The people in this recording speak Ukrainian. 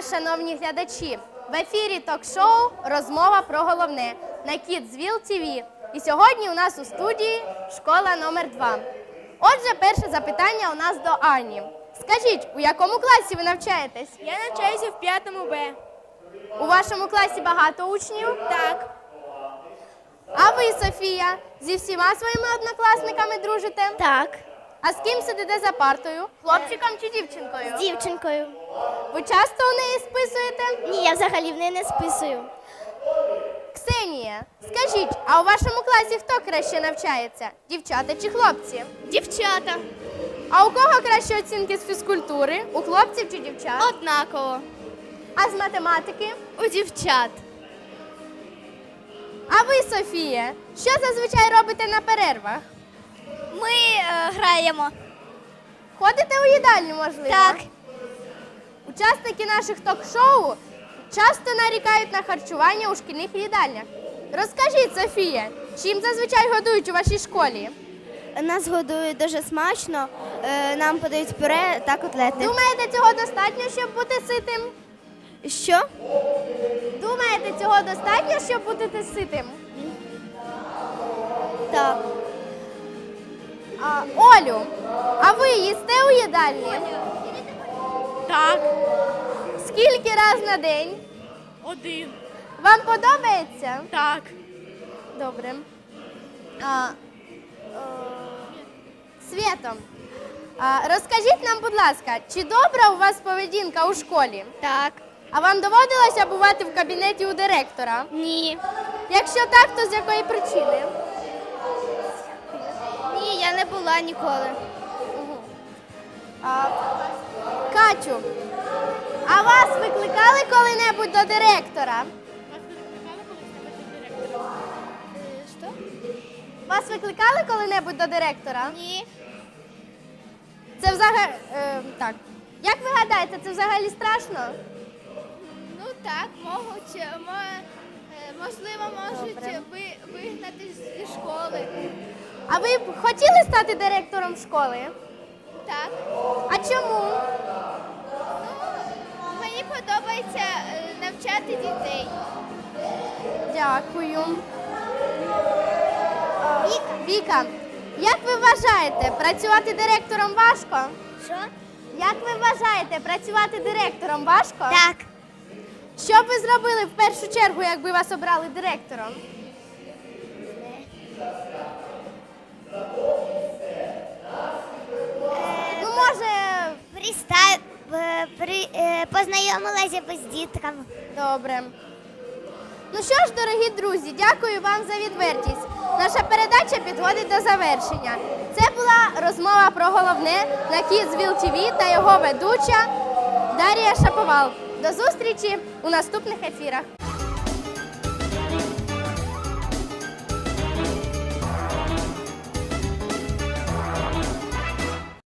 дня, шановні глядачі! В ефірі ток-шоу Розмова про головне на Kidsville TV. І сьогодні у нас у студії школа номер 2 Отже, перше запитання у нас до Ані. Скажіть, у якому класі ви навчаєтесь? Я навчаюся в 5 Б. У вашому класі багато учнів? Так. А ви, Софія, зі всіма своїми однокласниками дружите? Так. А з ким сидите за партою? Хлопчиком чи дівчинкою? З дівчинкою. Ви часто у неї списуєте? Ні, я взагалі в неї не списую. Ксенія, скажіть, а у вашому класі хто краще навчається? Дівчата чи хлопці? Дівчата. А у кого кращі оцінки з фізкультури? У хлопців чи дівчат? Однаково. А з математики? У дівчат. А ви, Софія, що зазвичай робите на перервах? Ми е, граємо. Ходите у їдальню, можливо? Так. Учасники наших ток-шоу часто нарікають на харчування у шкільних їдальнях. Розкажіть, Софія, чим зазвичай годують у вашій школі? Нас годують дуже смачно. Е, Нам подають пюре та котлети. Думаєте, цього достатньо, щоб бути ситим? Що? Думаєте, цього достатньо, щоб бути ситим? Так. А, Олю, а ви їсте у їдальні? Так. Скільки раз на день? Один. Вам подобається? Так. Добре. А, е, Свєто, а, розкажіть нам, будь ласка, чи добра у вас поведінка у школі? Так. А вам доводилося бувати в кабінеті у директора? Ні. Якщо так, то з якої причини? Не була ніколи. А, Катю, а вас викликали коли-небудь до директора? Що? Вас викликали коли-небудь до директора? Ні. Це взагалі. Е, так. Як ви гадаєте, це взагалі страшно? Ну так, можуть, е, мо- е, можливо, можуть ви- вигнати зі школи. А ви б хотіли стати директором школи? Так. А чому? Ну, мені подобається е, навчати дітей. Дякую. Віка, як ви вважаєте, працювати директором важко? Що? Як ви вважаєте, працювати директором важко? Так. Що б ви зробили в першу чергу, якби вас обрали директором? Ну, може, е, При... е, Познайомилася б з дітками. добре. Ну що ж, дорогі друзі, дякую вам за відвертість. Наша передача підходить до завершення. Це була розмова про головне на Kidsville TV та його ведуча Дар'я Шаповал. До зустрічі у наступних ефірах.